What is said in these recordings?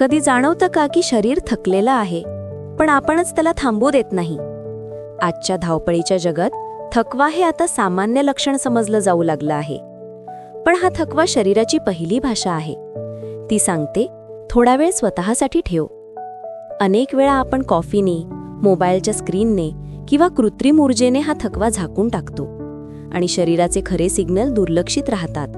कधी जाणवतं का की शरीर थकलेलं आहे? पण आपणच त्याला थांबू देत नाही. आजच्या धावपळीच्या जगात थकवा हे आता सामान्य लक्षण समजलं जाऊ लागलं आहे. पण हा थकवा शरीराची पहिली भाषा आहे. ती सांगते थोडा वेळ स्वतःसाठी ठेव. अनेक वेळा आपण कॉफीने मोबाईलच्या स्क्रीनने किंवा कृत्रिम ऊर्जेने हा थकवा झाकून टाकतो आणि शरीराचे खरे सिग्नल दुर्लक्षित राहतात.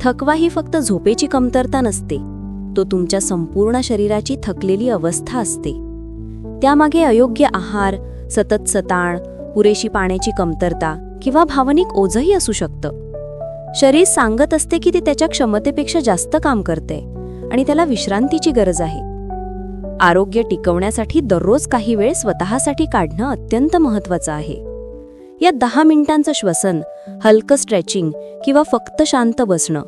थकवा ही फक्त झोपेची कमतरता नसते. तो तुमच्या संपूर्ण शरीराची थकलेली अवस्था असते. त्यामागे अयोग्य आहार सतत सताण पुरेशी पाण्याची कमतरता किंवा भावनिक ओझही असू शकतं. शरीर सांगत असते की ते त्याच्या क्षमतेपेक्षा जास्त काम करते आणि त्याला विश्रांतीची गरज आहे. आरोग्य टिकवण्यासाठी दररोज काही वेळ स्वतःसाठी काढणं अत्यंत महत्वाचं आहे. या दहा मिनिटांचं श्वसन हलकं स्ट्रेचिंग किंवा फक्त शांत बसणं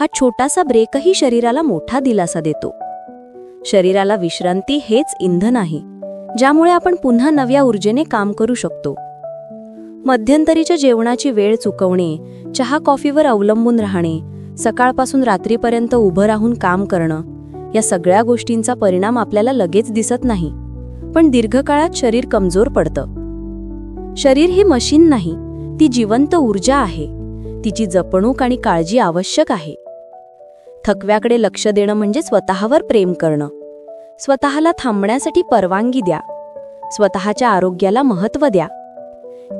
हा छोटासा ब्रेकही शरीराला मोठा दिलासा देतो. शरीराला विश्रांती हेच इंधन आहे ज्यामुळे आपण पुन्हा नव्या ऊर्जेने काम करू शकतो. मध्यंतरीच्या जेवणाची वेळ चुकवणे चहा कॉफीवर अवलंबून राहणे सकाळपासून रात्रीपर्यंत उभं राहून काम करणं या सगळ्या गोष्टींचा परिणाम आपल्याला लगेच दिसत नाही पण दीर्घकाळात शरीर कमजोर पडतं. शरीर ही मशीन नाही ती जिवंत ऊर्जा आहे तिची जपणूक आणि काळजी आवश्यक आहे. थकव्याकडे लक्ष देणं म्हणजे स्वतःवर प्रेम करणं. स्वतःला थांबण्यासाठी परवानगी द्या. स्वतःच्या आरोग्याला महत्त्व द्या.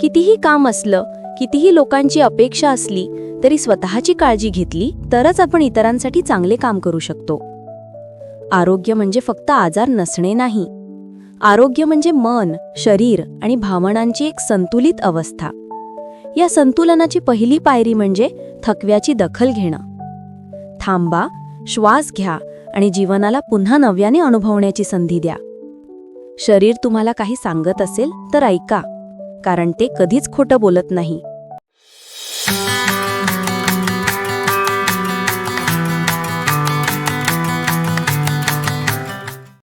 कितीही काम असलं कितीही लोकांची अपेक्षा असली तरी स्वतःची काळजी घेतली तरच आपण इतरांसाठी चांगले काम करू शकतो. आरोग्य म्हणजे फक्त आजार नसणे नाही. आरोग्य म्हणजे मन शरीर आणि भावनांची एक संतुलित अवस्था. या संतुलनाची पहिली पायरी म्हणजे थकव्याची दखल घेणं. थांबा श्वास घ्या आणि जीवनाला पुन्हा नव्याने अनुभवण्याची संधी द्या. शरीर तुम्हाला काही सांगत असेल तर ऐका कारण ते कधीच खोटं बोलत नाही.